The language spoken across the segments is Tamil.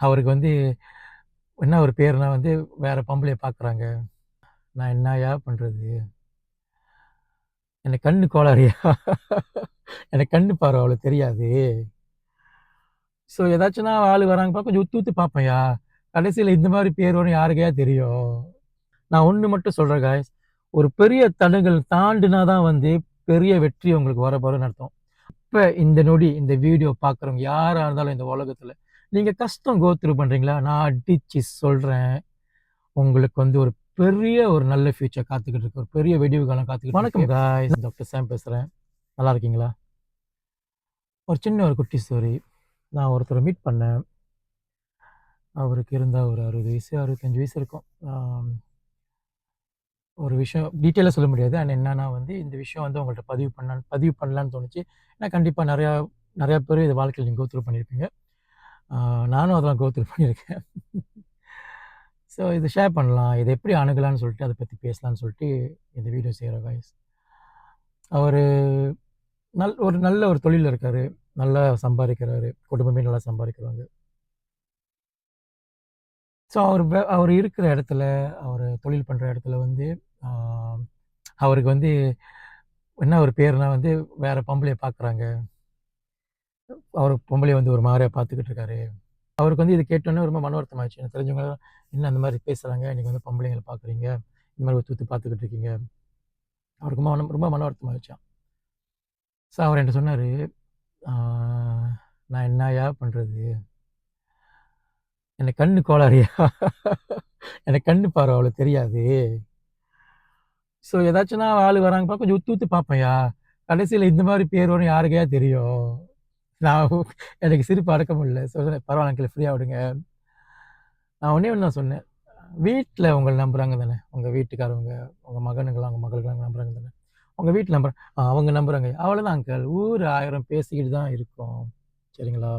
அவருக்கு வந்து என்ன ஒரு பேர்னா வந்து வேறு பொம்பளைய பார்க்குறாங்க நான் என்னயா பண்ணுறது எனக்கு கண்ணு கோளாறியா? எனக்கு கண்ணு பார்வை அவ்வளோ தெரியாது. ஸோ ஏதாச்சும் நான் ஆள் வராங்க கொஞ்சம் உத்து உத்து பார்ப்பேன்யா கடைசியில் இந்த மாதிரி பேர் வரும் யாருக்கையா தெரியும்? நான் ஒன்று மட்டும் சொல்கிறேன் காய்ஸ் ஒரு பெரிய தடங்கள் தாண்டினா தான் வந்து பெரிய வெற்றி உங்களுக்கு வர போகிறன்னு அர்த்தம். இப்போ இந்த நொடி இந்த வீடியோ பார்க்குறவங்க யாராக இருந்தாலும் இந்த உலகத்தில் நீங்கள் கஷ்டம் கோத்ரூ பண்ணுறீங்களா நான் அடித்து சொல்கிறேன் உங்களுக்கு வந்து ஒரு பெரிய ஒரு நல்ல ஃபியூச்சர் காத்துக்கிட்டு இருக்கு. ஒரு பெரிய வெடிவு காலம் காத்துக்கிட்டு வணக்கம் காய்ஸ் டாக்டர் சாம் பேசுகிறேன் நல்லா இருக்கீங்களா? ஒரு சின்ன ஒரு குட்டி ஸ்டோரி நான் ஒருத்தரை மீட் பண்ணேன். அவருக்கு இருந்தால் ஒரு அறுபது வயசு அறுபத்தஞ்சு வயசு இருக்கும். ஒரு விஷயம் டீட்டெயிலாக சொல்ல முடியாது. அண்ட் என்னன்னா வந்து இந்த விஷயம் வந்து உங்கள்கிட்ட பதிவு பண்ண பதிவு பண்ணலான்னு தோணுச்சு. ஏன்னா கண்டிப்பாக நிறையா நிறையா பேர் இது வாழ்க்கையில் நீங்கள் கோத்ரூ பண்ணியிருப்பீங்க நானும் அதெல்லாம் கோத்ரூ பண்ணியிருக்கேன். ஸோ இது ஷேர் பண்ணலாம். இதை எப்படி அணுகலான்னு சொல்லிட்டு அதை பற்றி பேசலாம்னு சொல்லிட்டு இந்த வீடியோ செய்கிற வாய்ஸ் அவர் நல் ஒரு நல்ல ஒரு தொழில் இருக்கார். நல்லா சம்பாதிக்கிறாரு. குடும்பமே நல்லா சம்பாதிக்கிறாங்க. ஸோ அவர் அவர் இருக்கிற இடத்துல அவர் தொழில் பண்ணுற இடத்துல வந்து அவருக்கு வந்து என்ன ஒரு பேர்னா வந்து வேறு பம்பளையை பார்க்குறாங்க அவர் பொம்பளை வந்து ஒரு மாதிரியாக பார்த்துக்கிட்டு இருக்காரு. அவருக்கு வந்து இது கேட்டோன்னே ரொம்ப மன வருத்தம் ஆயிடுச்சு. எனக்கு தெரிஞ்சவங்க என்ன அந்த மாதிரி பேசுகிறாங்க நீங்கள் வந்து பொம்பளைங்களை பார்க்குறீங்க. இந்த மாதிரி தூத்து பார்த்துக்கிட்டு இருக்கீங்க. அவருக்கு ரொம்ப மன ரொம்ப மன வருத்தம் ஆயிடுச்சான் ஸோ அவர் என்கிட்ட சொன்னார் நான் என்னயா பண்ணுறது எனக்கு கண்ணு கோளாறியா? எனக்கு கண்ணு பாரு அவ்வளோ தெரியாது. ஸோ ஏதாச்சும் நான் ஆள் வராங்க கொஞ்சம் உத்து உத்து பார்ப்பேன்யா? கடைசியில் இந்த மாதிரி பேர் வரும் யாருக்கையா தெரியும்? நான் எனக்கு சிரிப்பு அடக்க முடியல. சொல்கிறேன் பரவாயில்ல அங்கிள் ஃப்ரீயாக விடுங்க. நான் ஒன்றே ஒன்று நான் சொன்னேன். வீட்டில் உங்களை நம்புகிறாங்க தானே? உங்கள் வீட்டுக்காரவங்க உங்கள் மகனுங்களாம் உங்கள் மகளுக்கெல்லாம் நம்புறாங்க தானே? உங்கள் வீட்டில் நம்புறாங்க ஆ, அவங்க நம்புகிறாங்க அவ்வளோதான் அங்கிள் ஊர் ஆயிரம் பேசிக்கிட்டு தான் இருக்கும். சரிங்களா?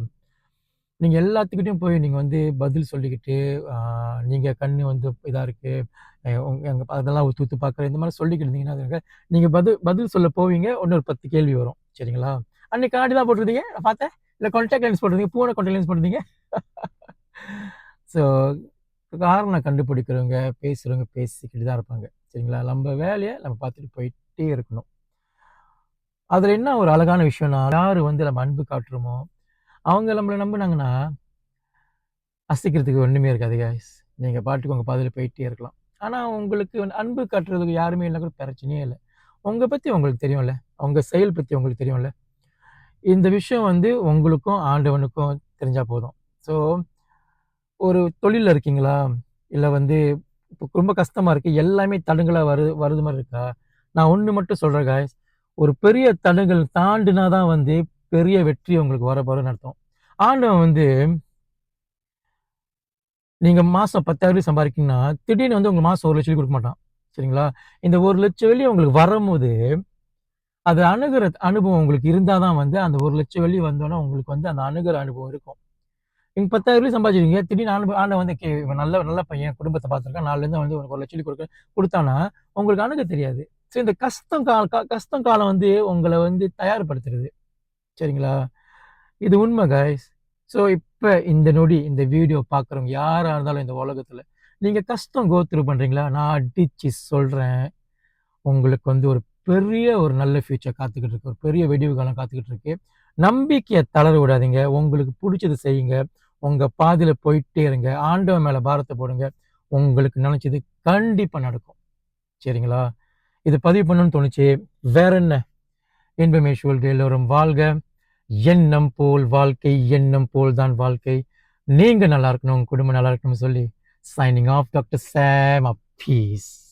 நீங்கள் எல்லாத்துக்கிட்டையும் போய் நீங்கள் வந்து பதில் சொல்லிக்கிட்டு நீங்கள் கண்ணு வந்து இதாக இருக்குது உங்கள் எங்கள் அதெல்லாம் ஊற்று ஊற்று பார்க்குற இந்த மாதிரி சொல்லிக்கிட்டு இருந்தீங்கன்னா நீங்கள் பதில் பதில் சொல்ல போவீங்க. இன்னொரு பத்து கேள்வி வரும். சரிங்களா? அன்னைக்கு கண்ணாடி தான் போட்டிருந்தீங்க? நான் பார்த்தேன். இல்லை கான்டாக்ட் லென்ஸ் போட்டிருந்தீங்க. பூனை கான்டாக்ட் லென்ஸ் போட்டிருந்தீங்க. ஸோ காரணம் கண்டுபிடிக்கிறவங்க பேசுகிறவங்க பேசிக்கிட்டு தான் இருப்பாங்க. சரிங்களா? நம்ம வேலையை நம்ம பார்த்துட்டு போயிட்டே இருக்கணும். அதில் என்ன ஒரு அழகான விஷயம்னா யார் வந்து நம்ம அன்பு காட்டுறோமோ அவங்க நம்மளை நம்பினாங்கன்னா அசிக்கிறதுக்கு ஒன்றுமே இருக்காது கைஸ் நீங்கள் பாட்டுக்கு உங்கள் பாதையில் போயிட்டே இருக்கலாம். ஆனால் உங்களுக்கு அன்பு காட்டுறதுக்கு யாருமே இல்லை கூட பிரச்சனையே இல்லை. உங்களை பற்றி உங்களுக்கு தெரியும்ல? உங்கள் செயல் பற்றி உங்களுக்கு தெரியும்ல? இந்த விஷயம் வந்து உங்களுக்கும் ஆண்டவனுக்கும் தெரிஞ்சால் போதும். ஸோ ஒரு தொழிலில் இருக்கீங்களா? இல்லை வந்து இப்போ ரொம்ப கஷ்டமாக இருக்குது எல்லாமே தடங்களாக வரு வருது மாதிரி இருக்கா? நான் ஒன்று மட்டும் சொல்கிறேன் காய்ஸ் ஒரு பெரிய தடங்கள் தாண்டினா தான் வந்து பெரிய வெற்றி உங்களுக்கு வர போகிறன்னு அர்த்தம். ஆண்டவன் வந்து நீங்கள் மாதம் பத்தாயிரம் சம்பாதிக்கீங்கன்னா திடீர்னு வந்து உங்களுக்கு மாதம் ஒரு லட்சம் கொடுக்க மாட்டான். சரிங்களா? இந்த ஒரு லட்சம் வெளியே உங்களுக்கு வரும்போது அது அணுகிற அனுபவம் உங்களுக்கு இருந்தால் தான் வந்து அந்த ஒரு லட்சம் வெள்ளி வந்தோன்னே உங்களுக்கு வந்து அந்த அணுகிற அனுபவம் இருக்கும். நீங்கள் பத்தாயிரம் வெள்ளி சம்பாதிச்சிருக்கீங்க. திடீர்னு அனுபவம் வந்து கே இவன் நல்ல நல்ல பையன் குடும்பத்தை பார்த்துருக்கான். நாலுலேருந்து வந்து உனக்கு ஒரு லட்சம் கொடுக்க கொடுத்தானா உங்களுக்கு அணுக தெரியாது. ஸோ இந்த கஷ்டம் கால கஷ்டம் காலம் வந்து உங்களை வந்து தயார்படுத்துறது. சரிங்களா? இது உண்மை கைஸ் ஸோ இப்போ இந்த நொடி இந்த வீடியோ பார்க்குறவங்க யாராக இருந்தாலும் இந்த உலகத்தில் நீங்கள் கஷ்டம் கோத்ரூ பண்ணுறீங்களா நான் அடித்து சொல்கிறேன் உங்களுக்கு வந்து ஒரு பெரிய ஒரு நல்ல ஃபியூச்சர் காத்துக்கிட்டு இருக்கு. ஒரு பெரிய வெடிவு காலம் காத்துக்கிட்டு இருக்கு. நம்பிக்கையை தளர விடாதீங்க. உங்களுக்கு பிடிச்சது செய்யுங்க. உங்கள் பாதையில் போயிட்டே இருங்க. ஆண்டவன் மேலே பாரத்தை போடுங்க. உங்களுக்கு நினச்சது கண்டிப்பாக நடக்கும். சரிங்களா? இது பதிவு பண்ணணும்னு தோணுச்சு. வேற என்ன? இன்பமே சூழ்க எல்லோரும் வாழ்க. எண்ணம் போல் வாழ்க்கை எண்ணம் போல் தான் வாழ்க்கை. நீங்க நல்லா இருக்கணும். உங்க குடும்பம் நல்லா இருக்கணும்னு சொல்லி signing off doctor Sam piece